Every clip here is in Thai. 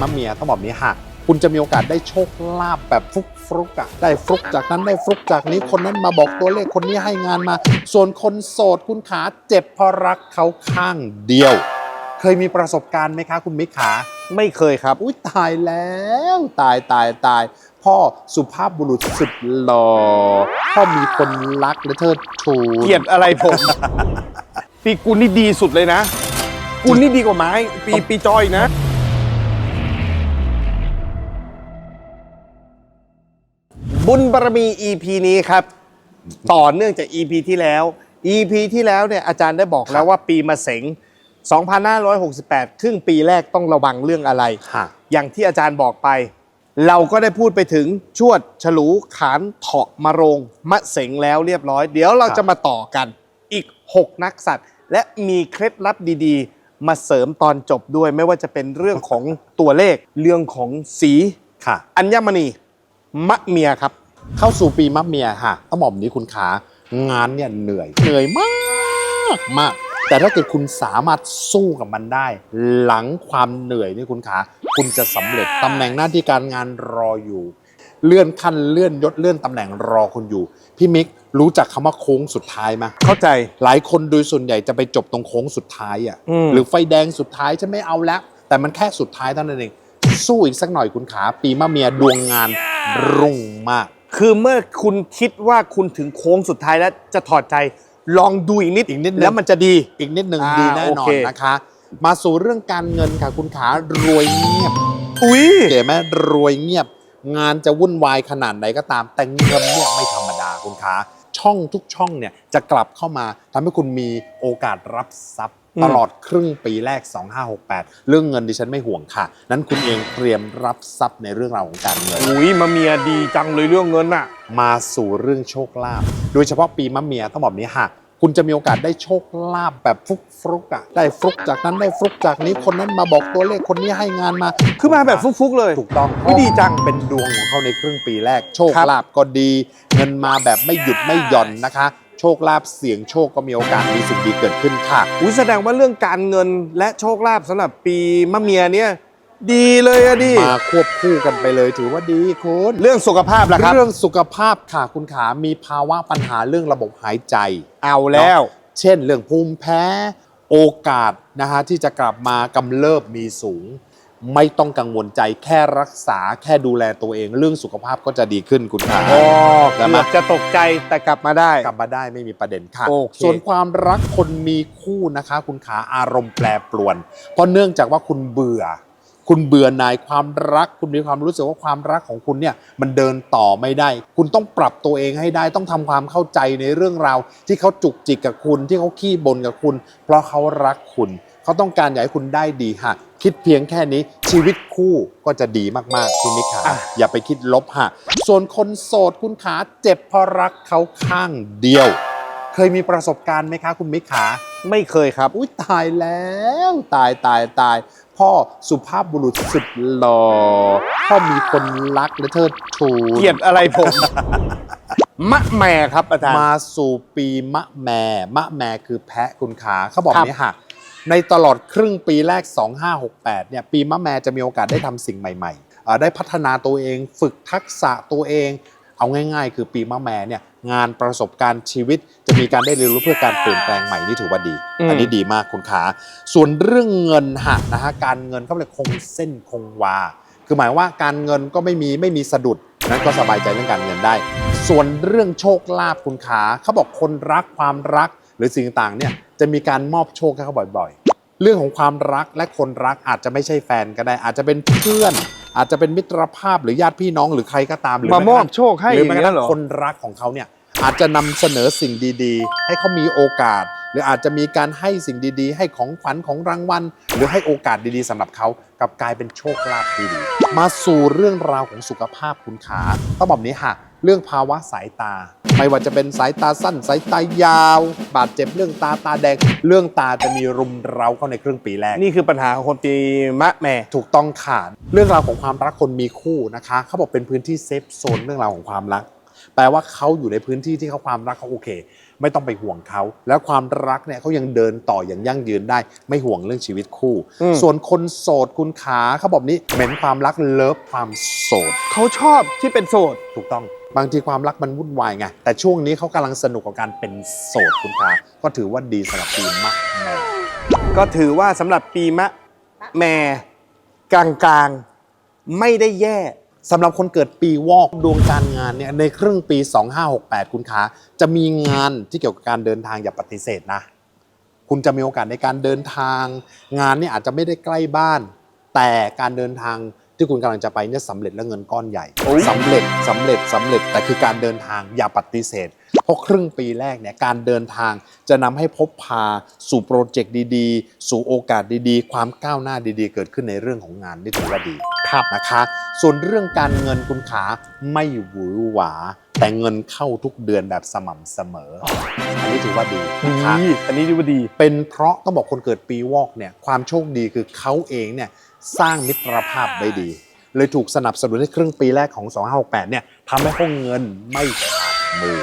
มะเมียต้องบอกนี้ค่ะคุณจะมีโอกาสได้โชคลาภแบบฟลุกฟลุกๆอะได้ฟลุกจากนั้นได้ฟลุกจากนี้คนนั้นมาบอกตัวเลขคนนี้ให้งานมา ส่วนคนโสดคุณขาเจ็บเพราะรักเขาข้างเดียว เคยมีประสบการณ์ไหมคะ คุณมิกขาไม่เคยครับ อุ้ยตายแล้ว ตายตายตาย พ่อสุภาพบุรุษสุดหล่อพ่อมีคนรักและเทิดทูนเกลียดอะไรผมปีกุลนี่ดีสุดเลยนะกุลนี่ดีกว่าไม้ ปีปีจอยนะ บุญบารมี EP นี้ครับ ต่อเนื่องจาก EP ที่แล้ว EP ที่แล้วเนี่ยอาจารย์ได้บอกแล้วว่าปีมะเสง2568 ครึ่งปีแรกต้องระวังเรื่องอะไรค่ะอย่างที่อาจารย์บอกไป เราก็ได้พูดไปถึงชวด ฉลู ขานเถาะมะโรง มะเสงแล้วเรียบร้อย เดี๋ยวเราครับ จะมาต่อกัน อีก 6 นักสัตว์ และมีเคล็ดลับดีๆ มาเสริมตอนจบด้วยไม่ว่าจะเป็นเรื่องของตัวเลข เรื่องของสี ค่ะ อัญมณี มะเมียครับ เข้าสู่ปีมะเมียค่ะต้องบอกแบบนี้คุณขางานเนี่ยเหนื่อยเหนื่อยมากมากแต่ถ้าเกิดคุณสามารถสู้กับมันได้ หลังความเหนื่อยนี่คุณขาคุณจะสำเร็จตำแหน่งหน้าที่การงานรออยู่ เลื่อนขั้นเลื่อนยศเลื่อนตำแหน่งรอคุณอยู่ พี่มิกรู้จักคำว่าโค้งสุดท้ายไหมเข้าใจหลายคนโดยส่วนใหญ่จะไปจบตรงโค้งสุดท้ายอะอืมหรือไฟแดงสุดท้ายฉันไม่เอาแล้ว แต่มันแค่สุดท้ายเท่านั้นเองสู้อีกสักหน่อยคุณขาปีมะเมียดวงงานรุ่งมาก คือเมื่อคุณคิดว่าคุณถึงโค้งสุดท้ายแล้วจะถอดใจลองดูอีกนิดอีกนิดนึง แล้วมันจะดีอีกนิดหนึ่งอ่าดีแน่นอโอนเค นะคะ มาสู่เรื่องการเงินค่ะคุณขารวยเงียบอุ้ยเก๋ไหมรวยเงียบ งานจะวุ่นวายขนาดไหนก็ตาม แต่เงินเนี่ยไม่ธรรมดาคุณขาช่องทุกช่องเนี่ยจะกลับเข้ามาทำให้คุณมีโอกาสรับทรัพย์อืม ตลอดครึ่งปีแรก 2568 เรื่องเงินดิฉันไม่ห่วงค่ะ นั้นคุณเองเตรียมรับทรัพย์ในเรื่องราวของการเงิน อุ้ยมะเมียดีจังเลยเรื่องเงินน่ะ มาสู่เรื่องโชคลาภโดยเฉพาะปีมะเมียต้องบอกแบบนี้ค่ะ คุณจะมีโอกาสได้โชคลาภแบบฟลุกฟลุกๆอะได้ฟลุกจากนั้นได้ฟลุกจากนี้คนนั้นมาบอกตัวเลขคนนี้ให้งานมา คือมาแบบฟุกๆเลยถูกต้องอุ๊ยดีจัง เป็นดวงของเขาในครึ่งปีแรก โชคครับลาภก็ดี เงินมาแบบไม่หยุดไม่หย่อนนะคะ โชคลาภเสี่ยงโชคก็มีโอกาสมีสิ่งดีเกิดขึ้นค่ะอุ้ยแสดงว่าเรื่องการเงินและโชคลาภสำหรับปีมะเมียเนี่ยดีเลยอะดิ มาควบคู่กันไปเลยถือว่าดีคุณเรื่องสุขภาพล่ะครับ เรื่องสุขภาพค่ะคุณขามีภาวะปัญหาเรื่องระบบหายใจ เอาแล้ว เช่นเรื่องภูมิแพ้ โอกาสนะฮะที่จะกลับมากำเริบมีสูง ไม่ต้องกังวลใจแค่รักษาแค่ดูแลตัวเอง เรื่องสุขภาพก็จะดีขึ้นคุณขาอ๋อแล้วเกืมาอบจะตกใจแต่กลับมาได้ กลับมาได้ไม่มีประเด็นค่ะ โอเคส่วนความรักคนมีคู่นะคะ คุณขาอารมณ์แปรปรวน เพราะเนื่องจากว่าคุณเบื่อ คุณเบื่อหน่ายความรัก คุณมีความรู้สึกว่าความรักของคุณเนี่ยมันเดินต่อไม่ได้ คุณต้องปรับตัวเองให้ได้ ต้องทำความเข้าใจในเรื่องราวที่เขาจุกจิกกับคุณที่เขาขี้บ่นกับคุณ เพราะเขารักคุณ เขาต้องการอยากให้คุณได้ดีค่ะ คิดเพียงแค่นี้ชีวิตคู่ก็จะดีมากๆพี่นิกขาอะอย่าไปคิดลบค่ะ ส่วนคนโสดคุณขาเจ็บเพราะรักเขาข้างเดียว เคยมีประสบการณ์ไหมคะคุณมิกขา ไม่เคยครับ อุ้ยตายแล้ว ตายตายตาย พ่อสุภาพบุรุษสุดหล่อพ่อมีคนรักและเทิดทูน เกลียดอะไรผม มะแม่ครับอาจารย์ มาสู่ปีมะแม่ มะแม่คือแพะคุณขาเขาบอกครับนี้ค่ะ ในตลอดครึ่งปีแรก 2568 เนี่ย ปีมะแม่จะมีโอกาสได้ทำสิ่งใหม่ๆอ่าได้พัฒนาตัวเอง ฝึกทักษะตัวเอง เอาง่าย ๆ คือปีมะแม่เนี่ย งานประสบการณ์ชีวิต จะมีการได้เรียนรู้เพื่อการเปลี่ยนแปลงใหม่นี่ถือว่าดีอืมอันนี้ดีมากคุณขา ส่วนเรื่องเงินหะนะฮะ การเงินเขาเลยคงเส้นคงวา คือหมายว่าการเงินก็ไม่มีไม่มีสะดุด นั้นก็สบายใจเรื่องการเงินได้ ส่วนเรื่องโชคลาภคุณขาเขาบอกคนรักความรัก หรือสิ่งต่างๆเนี่ยจะมีการมอบโชคให้เขาบ่อยๆ เรื่องของความรักและคนรักอาจจะไม่ใช่แฟนก็ได้ อาจจะเป็นเพื่อน อาจจะเป็นมิตรภาพหรือญาติพี่น้องหรือใครก็ตามหรือมามแกอระบทั่งโชคให้หอรือย่างแม้กระเงี้ทั่ยงเหรอ คนรักของเขาเนี่ยอาจจะนำเสนอสิ่งดีๆ ให้เขามีโอกาส หรืออาจจะมีการให้สิ่งดีๆ ให้ของขวัญของรางวัลหรือให้โอกาสดีๆสำหรับเขากลับกลายเป็นโชคลาภที่ดีมาสู่เรื่องราวของสุขภาพคุณขาต้องบอกแบบนี้ค่ะ เรื่องภาวะสายตา ไม่ว่าจะเป็นสายตาสั้น สายตายาว บาดเจ็บเรื่องตาตาแดง เรื่องตาจะมีรุมเร้าเข้าในครึ่งปีแรก นี่คือปัญหาของคนปีมะแม่ ถูกต้องค่ะเรื่องราวของความรักคนมีคู่นะคะ เขาบอกเป็นพื้นที่เซฟโซนเรื่องราวของความรัก แปลว่าเขาอยู่ในพื้นที่ที่เขาความรักเขาโอเค ไม่ต้องไปห่วงเขา แล้วความรักเนี่ยเขายังเดินต่ออย่างยั่งยืนได้ ไม่ห่วงเรื่องชีวิตคู่ อืม ส่วนคนโสดคุณขาเขาบอกนี้เหม็นความรักเลิฟความโสด เขาชอบที่เป็นโสด ถูกต้อง บางทีความรักมันวุ่นวายไง แต่ช่วงนี้เขากำลังสนุกกับการเป็นโสดคุณขาก็ถือว่าดีสำหรับปีมะแม่ก็ถือว่าสำหรับปีมะแม่กลางๆ ไม่ได้แย่สำหรับคนเกิดปีวอกดวงการงานเนี่ยในครึ่งปี 2568 คุณขาจะมีงานที่เกี่ยวกับการเดินทางอย่าปฏิเสธนะ คุณจะมีโอกาสในการเดินทาง งานเนี่ยอาจจะไม่ได้ใกล้บ้าน แต่การเดินทาง ที่คุณกำลังจะไปเนี่ยสำเร็จและเงินก้อนใหญ่โอ้ยสำเร็จสำเร็จสำเร็จแต่คือการเดินทางอย่าปฏิเสธ เพราะครึ่งปีแรกเนี่ยการเดินทางจะนำให้พบพาสู่โปรเจกต์ดีๆ สู่โอกาสดีๆ ความก้าวหน้าดีๆ เกิดขึ้นในเรื่องของงานนี่ถือว่าดีครับนะคะ ส่วนเรื่องการเงินคุณขาไม่หวือหวา แต่เงินเข้าทุกเดือนแบบสม่ำเสมอ อันนี้ถือว่าดีดีนะคะอันนี้ดีว่าดี เป็นเพราะต้องบอกคนเกิดปีวอกเนี่ยความโชคดีคือเขาเองเนี่ยสร้างมิตรภาพไว้ดี เลยถูกสนับสนุนในครึ่งปีแรกของ 2568เนี่ยทำให้เขาเงินไม่ขาดมือ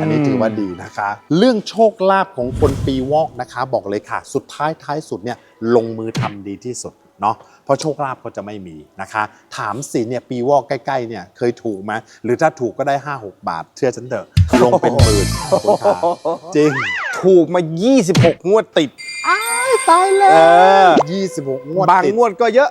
อันนี้ถือว่าดีนะคะ เรื่องโชคลาภของคนปีวอกนะคะ บอกเลยค่ะ สุดท้ายท้ายสุดเนี่ยลงมือทำดีที่สุดเนาะเพราะโชคลาภก็จะไม่มีนะคะ ถามสิเนี่ยปีวอกใกล้ๆเนี่ยเคยถูกไหมหรือถ้าถูกก็ได้ 5-6 บาท เชื่อฉันเถอะลงเป็นหมื่นคุณขาจริงถูกมา 26 งวดติดตายแล้เออ26 งวดบางติดงวดก็เยอะ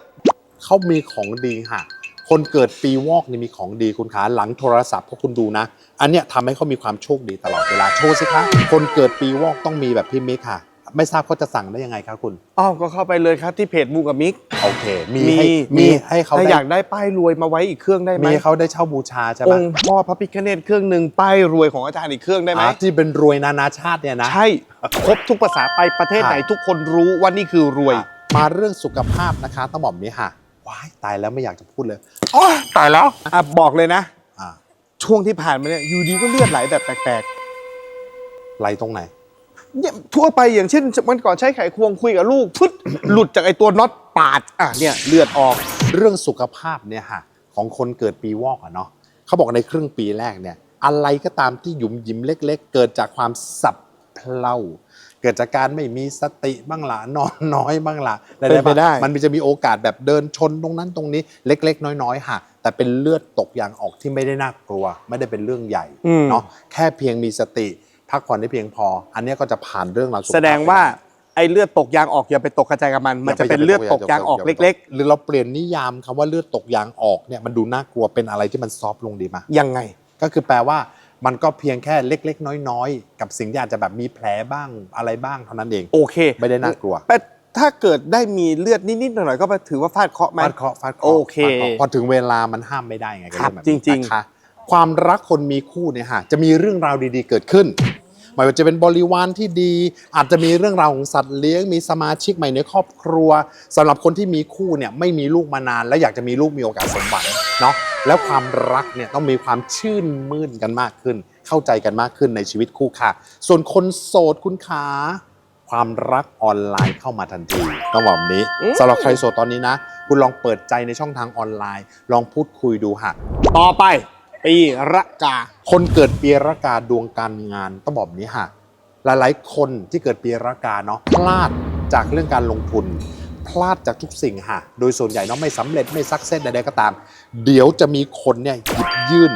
เขามีของดีค่ะ คนเกิดปีวอกนี่มีของดีคุณขาหลังโทรศัพท์พวกคุณดูนะ อันเนี้ยทำให้เขามีความโชคดีตลอดเวลาโชว์สิคะคนเกิดปีวอกต้องมีแบบพี่มิกค่ะ ไม่ทราบเขาจะสั่งได้ยังไงครับคุณ อ้าวก็เข้าไปเลยครับที่เพจมูกับมิกโอเค มีให้มีให้เขาถ้าได้อยากได้ป้ายรวยมาไว้อีกเครื่องได้ไหมมีให้เขาได้เช่าบูชาใช่อไหมงค์พ่อพระพิฆเนศเครื่องหนึ่งป้ายรวยของอาจารย์อีกเครื่องได้ไหม อ่าที่เป็นรวยนานาชาติเนี่ยนะ ใช่ ครบทุกภาษาไปประเทศไหนค่ะทุกคนรู้ว่านี่คือรวยอะมาเรื่องสุขภาพนะคะต้องบอกแบบนี้ค่ะ ว้ายตายแล้วไม่อยากจะพูดเลยอ๋อตายแล้วอะบอกเลยนะ อ่าช่วงที่ผ่านมาเนี่ยอยู่ดีก็เลือดไหลแบบแปลกไรตรงไหน ๆเนี่ยทั่วไปอย่างเช่นวันก่อนใช้ไขควงคุยกับลูกพึด หลุดจากไอ้ตัวน็อตปาดอะเนี่ยเลือดออก เรื่องสุขภาพเนี่ยค่ะของคนเกิดปีวอกอะเนาะเขาบอกในครึ่งปีแรกเนี่ย อะไรก็ตามที่หยุมหยิมเล็ก ๆ เกิดจากความสับเพลา เกิดจากการไม่มีสติบ้างละนอนน้อยบ้างละเป็นไปได้ มันจะมีโอกาสแบบเดินชนตรงนั้นตรงนี้เล็ก ๆ น้อยๆค่ะ แต่เป็นเลือดตกยางออกที่ไม่ได้น่ากลัว ไม่ได้เป็นเรื่องใหญ่อืมเนาะแค่เพียงมีสติพักผ่อนได้เพียงพอ อันเนี้ยก็จะผ่านเรื่องราวสุขภาพแสดงว่าไปไไอ้เลือดตกยางออกอย่าไปตกกระจายกับมัน มันจะเป็นเลือดตกยางออกเล็ก ๆ หรือเราเปลี่ยนนิยามคำว่าเลือดตกยางออกเนี่ยมันดูน่ากลัวเป็นอะไรที่มันซอฟต์ลงดีมาๆยังไง ก็คือแปลว่า มันก็เพียงแค่เล็ก ๆ น้อย ๆ กับสิ่งที่อาจจะแบบมีแผลบ้างอะไรบ้างเท่านั้นเอง โอเคไม่ได้น่ากลัว แต่ถ้าเกิดได้มีเลือดนิดๆหน่อยๆก็ถือว่าฟาดเคราะห์ไหม ฟาดเคราะห์ฟาดเคราะห์โอเคฟาดราะห์พอถึงเวลามันห้ามไม่ได้ไงกับครับเองแบบนี้จริงๆนะคะความรักคนมีคู่เนี่ยฮะจะมีเรื่องราวดีๆ เกิดขึ้นไม่ว่าจะเป็นบริวารที่ดี อาจจะมีเรื่องราวของสัตว์เลี้ยงมีสมาชิกใหม่ในครอบครัวสำหรับคนที่มีคู่เนี่ยไม่มีลูกมานาน แล้วอยากจะมีลูกมีโอกาสสมหวังเนาะ แล้วความรักเนี่ยต้องมีความชื่นมื่นกันมากขึ้น เข้าใจกันมากขึ้นในชีวิตคู่ค่ะ ส่วนคนโสดคุณขาความรักออนไลน์เข้ามาทันทีต้องบอกแบบนี้อืมสำหรับใครโสดตอนนี้นะ คุณลองเปิดใจในช่องทางออนไลน์ ลองพูดคุยดูฮะต่อไป ปีระกา คนเกิดปีรากาดวงการงานต้องบอกแบบนี้ฮะหลายๆ คนที่เกิดปีรากาเนาะพลาดจากเรื่องการลงทุน พลาดจากทุกสิ่งฮะโดยส่วนใหญ่เนาะไม่สำเร็จไม่ซักเซสใดๆก็ตาม เดี๋ยวจะมีคนเนี่ยหยิบยื่น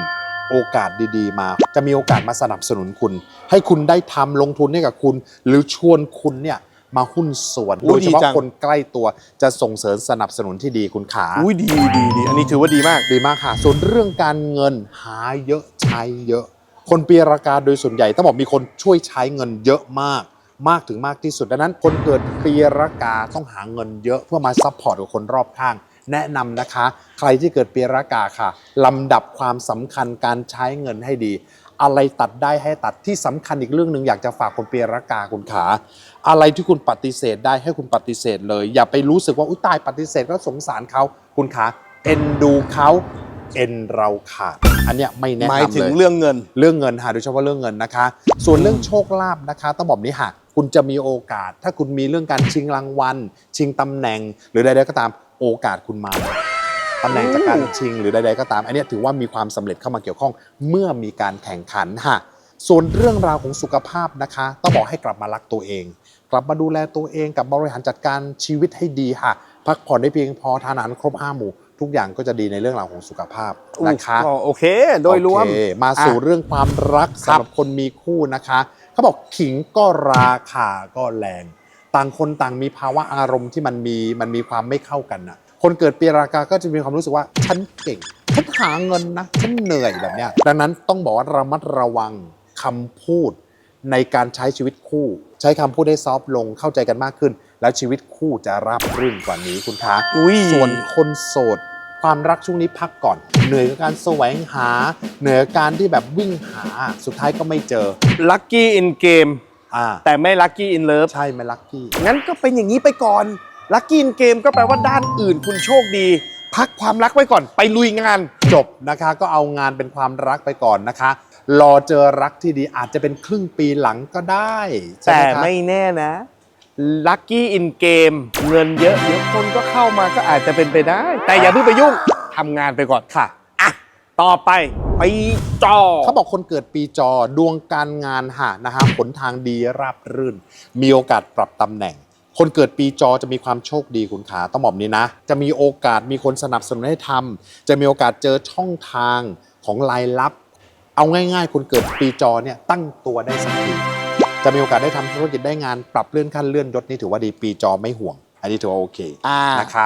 โอกาสดีๆ มา จะมีโอกาสมาสนับสนุนคุณ ให้คุณได้ทำลงทุนให้กับคุณ หรือชวนคุณเนี่ยมาหุ้นส่วนอุ๊โดยยเฉพาะดีจังคนใกล้ตัวจะส่งเสริมสนับสนุนที่ดีคุณขาอุ้ยดีดีดีอันนี้ถือว่าดีมากดีมากค่ะ ส่วนเรื่องการเงินหาเยอะใช้เยอะ คนปีรากาโดยส่วนใหญ่ต้องบอกมีคนช่วยใช้เงินเยอะมาก มากถึงมากที่สุด ดังนั้นคนเกิดปีรากาต้องหาเงินเยอะเพื่อมาซัพพอร์ตกับคนรอบข้าง แนะนำนะคะ ใครที่เกิดปีรากาค่ะลำดับความสำคัญการใช้เงินให้ดี อะไรตัดได้ให้ตัดที่สำคัญอีกเรื่องหนึ่งอยากจะฝากคนปีรากาคุณขา อะไรที่คุณปฏิเสธได้ให้คุณปฏิเสธเลย อย่าไปรู้สึกว่าอุ้ยตายปฏิเสธก็สงสารเขาคุณขาเอ็นดูเขา เอ็นเราขาด อันเนี้ยไม่แนะหมายนำถึเลงยเรื่องเงิน เรื่องเงินหาโดยเฉพาะเรื่องเงินนะคะ ส่วนเรื่องโชคลาภนะคะ ต้องบอกนี้ค่ะ คุณจะมีโอกาส ถ้าคุณมีเรื่องการชิงรางวัล ชิงตำแหน่ง หรือใดๆก็ตามโอกาสคุณมาตำแหน่งจากการชิงหรือใดๆก็ตาม อันเนี้ยถือว่ามีความสำเร็จเข้ามาเกี่ยวข้อง เมื่อมีการแข่งขันค่ะ ส่วนเรื่องราวของสุขภาพนะคะ ต้องบอกให้กลับมารักตัวเอง กลับมาดูแลตัวเองกับบริหารจัดการชีวิตให้ดีค่ะ พักผ่อนได้เพียงพอทานอาหารครบห้าหมู่ ทุกอย่างก็จะดีในเรื่องราวของสุขภาพนะคะก็โอเค โดยรวมโอเคมาสู่อะเรื่องความรักครับสำหรับคนมีคู่นะคะ เขาบอกขิงก็ราคาก็แรง ต่างคนต่างมีภาวะอารมณ์ที่มันมีมันมีความไม่เข้ากันนะคนเกิดปีรากาก็จะมีความรู้สึกว่าฉันเก่งฉันหาเงินนะฉันเหนื่อยแบบเนี้ยดังนั้นต้องบอกว่าระมัดระวังคำพูดในการใช้ชีวิตคู่ ใช้คำพูดให้ซอฟต์ลงเข้าใจกันมากขึ้น แล้วชีวิตคู่จะราบรื่นกว่านี้คุณคะอุ้ยส่วนคนโสด ความรักช่วงนี้พักก่อน เหนื่อยกับการแสวงหา เหนื่อยกับการที่แบบวิ่งหาสุดท้ายก็ไม่เจอลัคกี้อินเกมอ่าแต่ไม่ลัคกี้อินเลิฟใช่ไหมลักกี้งั้นก็เป็นอย่างนี้ไปก่อนลัคกี้อินเกมก็แปลว่าด้านอื่นคุณโชคดีพักความรักไว้ก่อนไปลุยงานจบนะคะ ก็เอางานเป็นความรักไปก่อนนะคะ รอเจอรักที่ดีอาจจะเป็นครึ่งปีหลังก็ได้ใช่แต่หคะไม่แน่นะ ลัคกี้อินเกมเงินเยอะเดี๋ยวคนก็เข้ามาก็อาจจะเป็นไปได้ แต่อย่าเพิ่งไปยุ่งทำงานไปก่อนค่ะอะต่อไปไปจอ เขาบอกคนเกิดปีจอดวงการงานหานะฮะผลทางดีราบรื่น มีโอกาสปรับตำแหน่ง คนเกิดปีจอจะมีความโชคดีคุณขาต้องบอกนี้นะ จะมีโอกาสมีคนสนับสนุนให้ทำจะมีโอกาสเจอช่องทางของรายลับ เอาง่าย ๆ คนเกิดปีจอเนี่ยตั้งตัวได้สักที จะมีโอกาสได้ทำธุรกิจได้งานปรับเลื่อนขั้นเลื่อนยศนี่ถือว่าดีปีจอไม่ห่วง อันนี้ถือว่าโอเคอ่านะคะ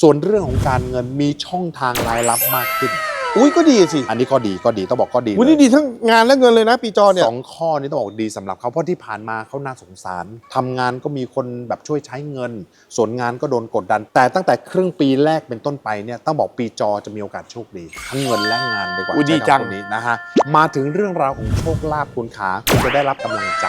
ส่วนเรื่องของการเงินมีช่องทางรายลับมากขึ้น อุ้ยก็ดีสิอันนี้ก็ดีก็ดีต้องบอกก็ดีอุ้ยเลยนี่ดีทั้งงานและเงินเลยนะ ปีจอเนี่ยสองข้อนี้ต้องบอกดีสำหรับเขาเพราะที่ผ่านมาเขาน่าสงสารทำงานก็มีคนแบบช่วยใช้เงิน ส่วนงานก็โดนกดดัน แต่ตั้งแต่ครึ่งปีแรกเป็นต้นไปเนี่ยต้องบอกปีจอจะมีโอกาสโชคดีทั้งเงินและงานดีกว่าอุ๊ยดีใช้คำจังนี้นะฮะมาถึงเรื่องราวของโชคลาภคุณขาคุณจะได้รับกำลังใจ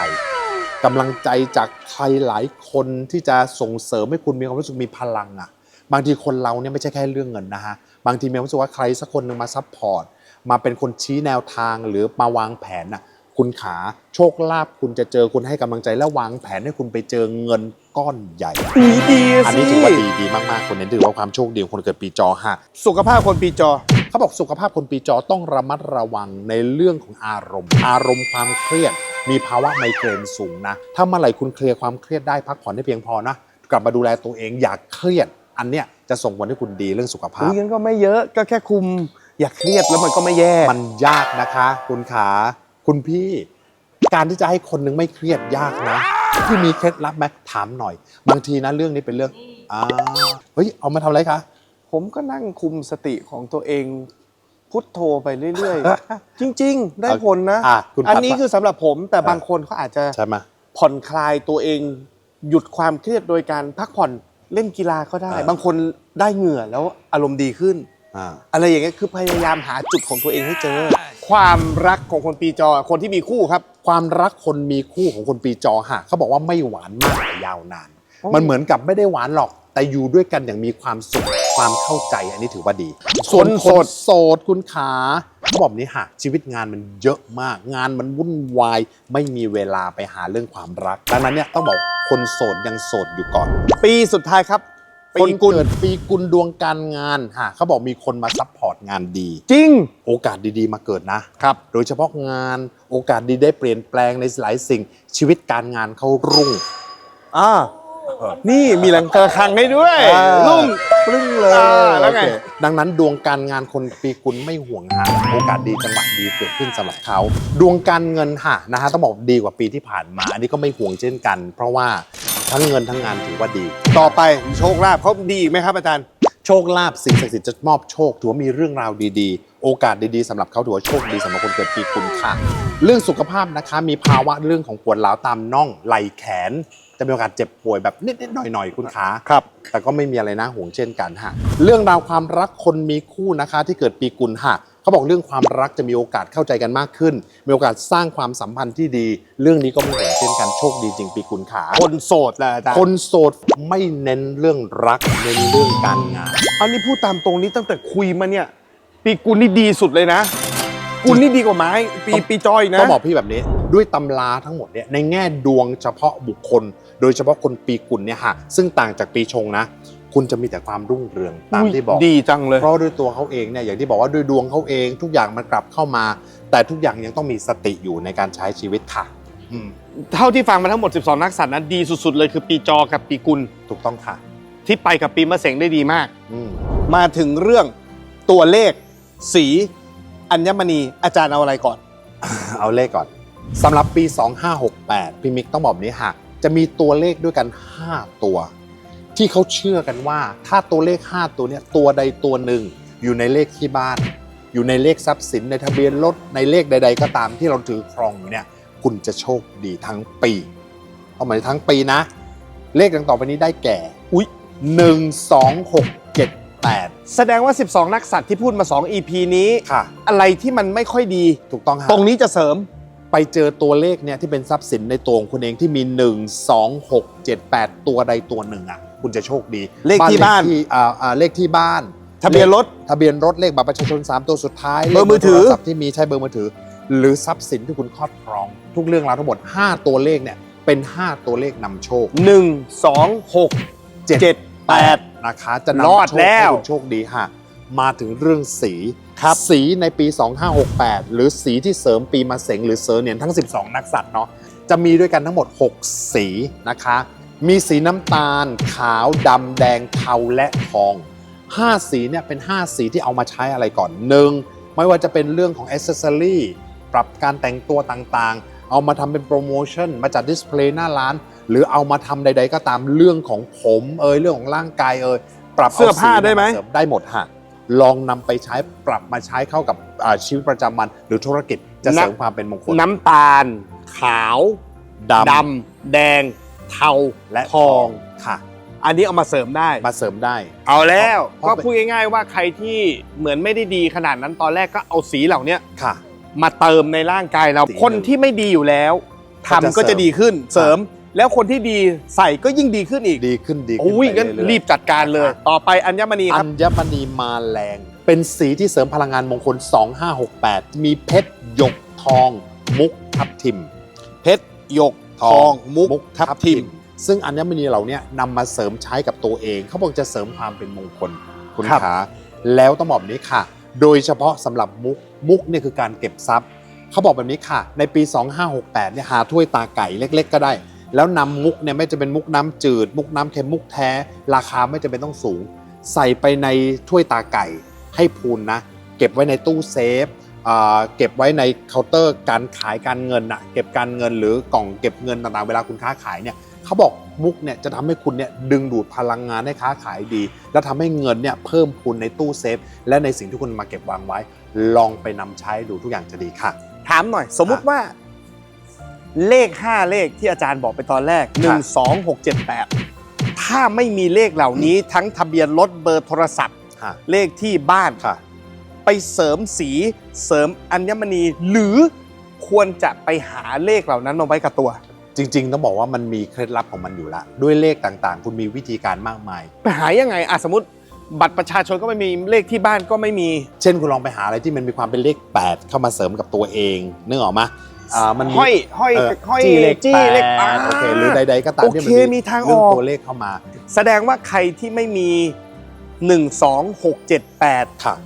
กำลังใจจากใครหลายคนที่จะส่งเสริมให้คุณมีความรู้สึกมีพลังอะ บางทีคนเราเนี่ยไม่ใช่แค่เรื่องเงินนะฮะ บางทีมีความรู้สึกว่าใครสักคนหนึ่งมาซัพพอร์ตมาเป็นคนชี้แนวทางหรือมาวางแผนน่ะคุณขาโชคลาภคุณจะเจอคุณให้กำลังใจและวางแผนให้คุณไปเจอเงินก้อนใหญ่อุ้ยดีสิอันนี้ถือว่าดีดีมากๆคนนี้ถือว่าความโชคดีของคนเกิดปีจอฮะสุขภาพคนปีจอเขาบอกสุขภาพคนปีจอต้องระมัดระวังในเรื่องของอารมณ์ อารมณ์ความเครียด มีภาวะไมเกรนสูงนะถ้าเมื่อไหร่คุณเคลียร์ความเครียดได้พักผ่อนได้เพียงพอนะกลับมาดูแลตัวเองอย่าเครียดอันเนี้ย จะส่งผลให้คุณดีเรื่องสุขภาอุ้พยงั้นก็ไม่เยอะก็แค่คุม อย่าเครียดแล้วมันก็ไม่แย่ มันยากนะคะ คุณขาคุณพี่ การที่จะให้คนหนึงไม่เครียดยากนะพี่มีเคล็ดลับไหมถามหน่อย บางทีนะเรื่องนี้เป็นเรื่องอ่าเฮ้ยเอามาทำอะไรคะ ผมก็นั่งคุมสติของตัวเอง พุทโธไปเรื่อยๆ จริง ๆ ได้ผลนะ อะคุณอันพัดนี้ว่าคือสำหรับผมแต่บางคนเขาอาจจะ ใช่ไหม ผ่อนคลายตัวเอง หยุดความเครียดโดยการพักผ่อน เล่นกีฬาก็ได้ บางคนได้เหงื่อแล้วอารมณ์ดีขึ้นอ่าอะไรอย่างเงี้ยคือพยายามหาจุดของตัวเองให้เจอ ความรักของคนปีจอคนที่มีคู่ครับ ความรักคนมีคู่ของคนปีจอฮะเขาบอกว่าไม่หวานมากแต่ยาวนานโอ้มันเหมือนกับไม่ได้หวานหรอกแต่อยู่ด้วยกันอย่างมีความสุข ความเข้าใจอันนี้ถือว่าดี ส่วนคนโสดคุณขาเขาบอกแบบนี้ฮะชีวิตงานมันเยอะมาก งานมันวุ่นวาย ไม่มีเวลาไปหาเรื่องความรัก ดังนั้นเนี่ยต้องบอกคนโสดยังโสดอยู่ก่อน ปีสุดท้ายครับคปีนกุลเกิดปีกุลดวงการงานฮะเขาบอกมีคนมาซัพพอร์ตงานดี จริง โอกาสดีๆ มาเกิดนะครับ โดยเฉพาะงานโอกาสดีได้เปลี่ยนแปลงในหลายสิ่ง ชีวิตการงานเขารุ่งอ่า นี่มีหลังกระคังให้ด้วยอ่า ลุ่งปรึ้งเลยอ่าแล้วไง โอเคดังนั้นดวงการงานคนปีกุลไม่ห่วงหาโอกาสดีจังหวะดีเกิดขึ้นสำหรับเขา ดวงการเงินหะนะฮะต้องบอกดีกว่าปีที่ผ่านมา อันนี้ก็ไม่ห่วงเช่นกัน เพราะว่าทั้งเงินทั้งงานถือว่าดี ต่อไปโชคลาภเขาดีอีกไหมครับอาจารย์ โชคลาภสิ่งศักดิ์สิทธิ์จะมอบโชคถือว่ามีเรื่องราวดีๆ โอกาสดีๆสำหรับเขาถือว่าโชคดีสำหรับคนเกิดปีกุลค่ะ เรื่องสุขภาพนะคะมีภาวะเรื่องของปวดร้าวตามน่องไหล่แขน จะมีโอกาสเจ็บป่วยแบบนิดๆหน่อยๆคุณขาครับ แต่ก็ไม่มีอะไรน่าห่วงเช่นกันฮะเรื่องราวความรักคนมีคู่นะคะ ที่เกิดปีกุลฮะเขาบอกเรื่องความรักจะมีโอกาสเข้าใจกันมากขึ้น มีโอกาสสร้างความสัมพันธ์ที่ดี เรื่องนี้ก็ไม่ห่วงเช่นกันโชคดีจริงปีกุลขาคนโสดแหละอาจารย์คนโสดไม่เน้นเรื่องรักเน้นเรื่องการงานอันนี้พูดตามตรงนี้ตั้งแต่คุยมาเนี่ย ปีกุลนี่ดีสุดเลยนะกุลนี่ดีกว่าไม้ ปีปีจอยนะ ต้องบอกพี่แบบนี้ด้วยตำราทั้งหมดเนี่ยในแง่ดวงเฉพาะบุคคล โดยเฉพาะคนปีกุลเนี่ยฮะซึ่งต่างจากปีชงนะ คุณจะมีแต่ความรุ่งเรืองตามที่บอก ดีจังเลย เพราะด้วยตัวเขาเองเนี่ยอย่างที่บอกว่าด้วยดวงเขาเอง ทุกอย่างมันกลับเข้ามา แต่ทุกอย่างยังต้องมีสติอยู่ในการใช้ชีวิตค่ะอืมเท่าที่ฟังมาทั้งหมด 12 นักสัตว์นั้นดีสุด ๆ เลยคือปีจอกับปีกุลถูกต้องค่ะ ที่ไปกับปีมะเสงได้ดีมาก อืม มาถึงเรื่องตัวเลข สีอัญมณีอาจารย์เอาอะไรก่อน เอาเลขก่อนสำหรับปี 2568 พี่มิกต้องบอกแบบนี้ค่ะ จะมีตัวเลขด้วยกัน 5 ตัว ที่เขาเชื่อกันว่า ถ้าตัวเลข 5 ตัวเนี้ยตัวใดตัวหนึ่งอยู่ในเลขที่บ้าน อยู่ในเลขทรัพย์สินในทะเบียนรถในเลขใด ๆ ก็ตามที่เราถือครองอยู่เนี่ยคุณจะโชคดีทั้งปีเอาหมายถึงทั้งปีนะ เลขดังต่อไปนี้ได้แก่ อุ๊ย1 2 6 7 8แสดงว่า 12 นักสัตว์ที่พูดมา 2 EP นี้ ค่ะ อะไรที่มันไม่ค่อยดี ถูกต้องค่ะตรงนี้จะเสริม ไปเจอตัวเลขเนี่ยที่เป็นทรัพย์สินในตัวของคุณเองที่มี 1 2 6 7 8 ตัวใดตัวหนึ่งอะคุณจะโชคดีเลขที่บ้าน เลขที่อ่าอ่าเลขที่บ้าน ทะเบียนรถ ทะเบียนรถเลขบัตรประชาชน 3 ตัวสุดท้ายเบอร์มือถือเลขโทรศัพท์ที่มีใช้เบอร์มือถือ หรือทรัพย์สินที่คุณครอบครอง ทุกเรื่องราวทั้งหมด 5 ตัวเลขเนี่ยเป็น 5 ตัวเลขนำโชค 1 2 6 7 8นะคะจะรอดนำโชคแล้ว ให้คุณโชคดีค่ะ มาถึงเรื่องสี ครับสีในปี 2568 หรือสีที่เสริมปีมาเสงหรือเสริมเหนียนทั้ง 12 นักสัตว์เนาะจะมีด้วยกันทั้งหมด 6 สีนะคะ มีสีน้ำตาล ขาวดำแดงเทาและทอง 5 สีเนี่ยเป็น 5 สีที่เอามาใช้อะไรก่อนหนึ่งไม่ว่าจะเป็นเรื่องของอ c เซสซอรีปรับการแต่งตัวต่างๆ เอามาทำเป็นโปรโมชั่น มาจัดดิสเพลย์หน้าร้าน หรือเอามาทำใด ๆ ก็ตามเรื่องของผมเอยเรื่องของร่างกายเอยปรับเสื้อผ้าได้ไหมเสริได้หมดฮะ ลองนำไปใช้ปรับมาใช้เข้ากับอ่าชีวิตประจำวัน หรือธุรกิจจะเสริมความเป็นมงคลน้ำตาล ขาวดดำแดง เทาำและทอง ค่ะ อันนี้เอามาเสริมได้ มาเสริมได้ เอาแล้ว เพก็ราะพูดง่ายๆว่าใครที่เหมือนไม่ได้ดีขนาดนั้นตอนแรกก็เอาสีเหล่าเนี้ยค่ะ มาเติมในร่างกายเรา สีคนที่ไม่ดีอยู่แล้วทำก็ก็จะจะดีขึ้น เสริมเสริม แล้วคนที่ดีใส่ก็ยิ่งดีขึ้นอีกดีขึ้นดีขึ้นโอ้ยไปงั้นเอยๆรีบจัดการเลยนะคะต่อไปอัญมณีคอัรับ ญมณีมาแรง เป็นสีที่เสริมพลังงานมงคล 2568 มีเพชรหยกทอง มุกทับทิม เพชรหยกทองมุกทับทิม ซึ่งอัญมณีเหล่าเนี้ยนำมาเสริมใช้กับตัวเอง เขาบอกจะเสริมความเป็นมงคลคุณครับ ขาแล้วต้องบอกแบบนี้ค่ะ โดยเฉพาะสำหรับมุกมุกเนี่ยคือการเก็บทรัพย์ เขาบอกแบบนี้ค่ะ ในปี 2568เนี่ยหาถ้วยตาไก่เล็ก ๆ ก็ได้ แล้วนำมุกเนี่ยไม่จะเป็นมุกน้ำจืด มุกน้ำเค็มมุกแท้ ราคาไม่จำเป็นต้องสูง ใส่ไปในถ้วยตาไก่ให้พูนนะ เก็บไว้ในตู้เซฟเก็บไว้ในเคาน์เตอร์การขายการเงินอะเก็บการเงินหรือกล่องเก็บเงินต่างๆ เวลาคุณค้าขายเนี่ยเขาบอกมุกเนี่ยจะทำให้คุณเนี่ยดึงดูดพลังงานให้ค้าขายดี แล้วทำให้เงินเนี่ยเพิ่มพูนในตู้เซฟ และในสิ่งที่คุณมาเก็บวางไว้ ลองไปนำใช้ดูทุกอย่างจะดีค่ะ ถามหน่อย สมมุติว่า เลข 5 เลขที่อาจารย์บอกไปตอนแรกค่ะ1 2 6 7 8 ถ้าไม่มีเลขเหล่านี้ทั้งทะเบียนรถเบอร์โทรศัพท์ค่ะเลขที่บ้าน ค่ะ ไปเสริมสีเสริมอัญมณี หรือควรจะไปหาเลขเหล่านั้นมาไว้กับตัว จริง ๆ ต้องบอกว่ามันมีเคล็ดลับของมันอยู่แล้วด้วยเลขต่างๆ คุณมีวิธีการมากมาย ไปหายังไงอะสมมติ บัตรประชาชนก็ไม่มีเลขที่บ้านก็ไม่มี เช่นคุณลองไปหาอะไรที่มันมีความเป็นเลข 8 เข้ามาเสริมกับตัวเองนึกออกไหม อ่ามันมีห้อยห้อยเอ่อห้อยจี้เลขจี้เลขแปดโอเคหรือใดๆก็ตามที่โอเคมีทางออกเรื่องตัวเลขเข้ามาแสดงว่าใครที่ไม่มี 1 2 6 7 8ค่ะ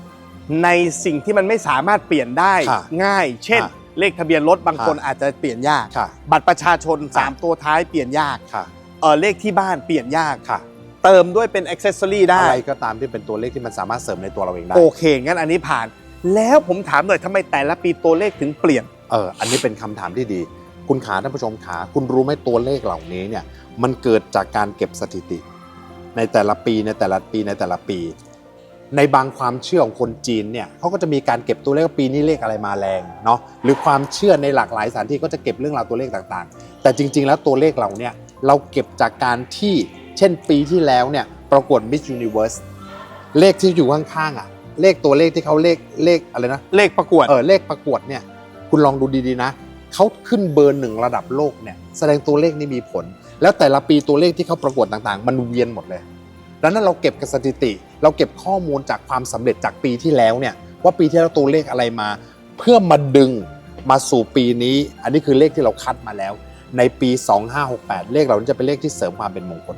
ในสิ่งที่มันไม่สามารถเปลี่ยนได้ค่ะง่าย เช่น ค่ะเลขทะเบียนรถบางคนค่ะอาจจะเปลี่ยนยาก ค่ะ บัตรประชาชน ค่ะ 3 ตัวท้ายเปลี่ยนยากค่ะ เออเลขที่บ้านเปลี่ยนยาก ค่ะ เติมด้วยเป็นอ็อกเซสซอรี่ได้ อะไรก็ตามที่เป็นตัวเลขที่มันสามารถเสริมในตัวเราเองได้ โอเคงั้นอันนี้ผ่าน แล้วผมถามหน่อยทำไมแต่ละปีตัวเลขถึงเปลี่ยน เอออันนี้เป็นคำถามที่ดี คุณขาท่านผู้ชมขาคุณรู้ไหมตัวเลขเหล่านี้เนี่ยมันเกิดจากการเก็บสถิติ ในแต่ละปีในแต่ละปีในแต่ละปี ในบางความเชื่อของคนจีนเนี่ยเขาก็จะมีการเก็บตัวเลขว่าปีนี้เลขอะไรมาแรงเนาะหรือความเชื่อในหลากหลายสถานที่ก็จะเก็บเรื่องราวตัวเลขต่างๆ แต่จริง ๆ แล้วตัวเลขเราเนี่ยเราเก็บจากการที่เช่นปีที่แล้วเนี่ยประกวด Miss Universe เลขที่อยู่ข้างๆอะเลขตัวเลขที่เขาเลขเลขอะไรนะเลขประกวดเออเลขประกวดเนี่ย คุณลองดูดีๆนะเขาขึ้นเบอร์หนึ่งระดับโลกเนี่ยแสดงตัวเลขนี่มีผล แล้วแต่ละปีตัวเลขที่เขาประกวดต่างๆ มันเวียนหมดเลยดังนั้นเราเก็บกับสถิติ เราเก็บข้อมูลจากความสำเร็จจากปีที่แล้วเนี่ยว่าปีที่แล้วตัวเลขอะไรมา เพื่อมาดึงมาสู่ปีนี้ อันนี้คือเลขที่เราคัดมาแล้ว ในปี 2568 เลขเหล่านี้จะเป็นเลขที่เสริมความเป็นมงคล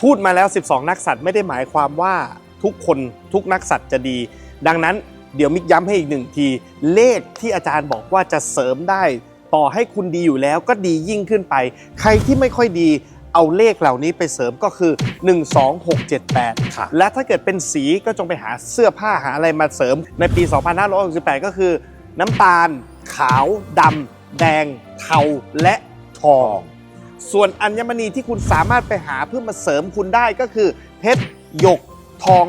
พูดมาแล้ว 12 นักสัตว์ไม่ได้หมายความว่าทุกคนทุกนักสัตว์จะดี ดังนั้น เดี๋ยวมิกย้ำให้อีกหนึ่งที เลขที่อาจารย์บอกว่าจะเสริมได้ ต่อให้คุณดีอยู่แล้วก็ดียิ่งขึ้นไป ใครที่ไม่ค่อยดีเอาเลขเหล่านี้ไปเสริมก็คือ 1 2 6 7 8 ค่ะ และถ้าเกิดเป็นสีก็จงไปหาเสื้อผ้าหาอะไรมาเสริมในปี 2568 ก็คือน้ำตาล ขาวดำแดง เทาและทอง ส่วนอัญมณีที่คุณสามารถไปหาเพื่อมาเสริมคุณได้ก็คือ เพชรหยก ทอง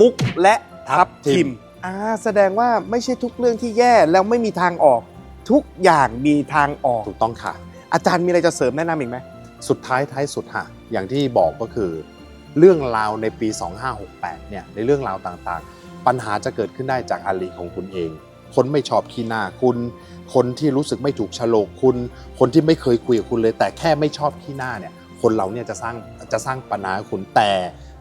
มุกและทับทิม อ่าแสดงว่าไม่ใช่ทุกเรื่องที่แย่แล้วไม่มีทางออก ทุกอย่างมีทางออก ถูกต้องค่ะ อาจารย์มีอะไรจะเสริมแนะนำอีกไหม สุดท้ายท้ายสุดฮะอย่างที่บอกก็คือ เรื่องราวในปี 2568 เนี่ย ในเรื่องราวต่างๆ ปัญหาจะเกิดขึ้นได้จากอาลีของคุณเอง คนไม่ชอบขี้หน้าคุณ คนที่รู้สึกไม่ถูกโฉลกคุณ คนที่ไม่เคยคุยกับคุณเลย แต่แค่ไม่ชอบขี้หน้าเนี่ย คนเราเนี่ยจะสร้างจะสร้างปัญหาให้คุณแต่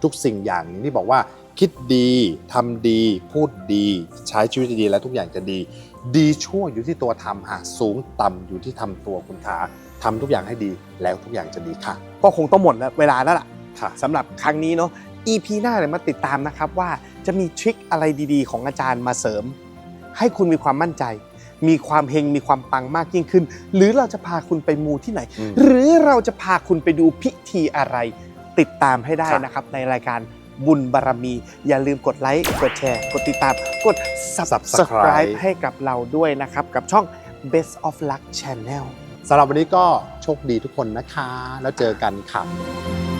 ทุกสิ่งอย่างอย่างที่บอกว่า คิดดีทำดี พูดดี ใช้ชีวิตดีๆและทุกอย่างจะดี ดีชั่วอยู่ที่ตัวทำฮะสูงต่ำอยู่ที่ทำตัวคุณขาทำทุกอย่างให้ดีแล้วทุกอย่างจะดีค่ะ ก็คงต้องหมดแล้วเวลาแล้วล่ะค่ะสำหรับครั้งนี้เนาะ EP หน้าเนี่ยมาติดตามนะครับว่าจะมีทริคอะไรดีๆ ของอาจารย์มาเสริม ให้คุณมีความมั่นใจ มีความเฮงมีความปังมากยิ่งขึ้น หรือเราจะพาคุณไปมูที่ไหน อืม หรือเราจะพาคุณไปดูพิธีอะไร ติดตามให้ได้ครับนะครับในรายการ บุญบารมี อย่าลืมกดไลค์กดแชร์ กดติดตาม กด subscribe ให้กับเราด้วยนะครับ กับช่อง Best of Luck Channel สำหรับวันนี้ก็โชคดีทุกคนนะคะ แล้วเจอกันค่ะ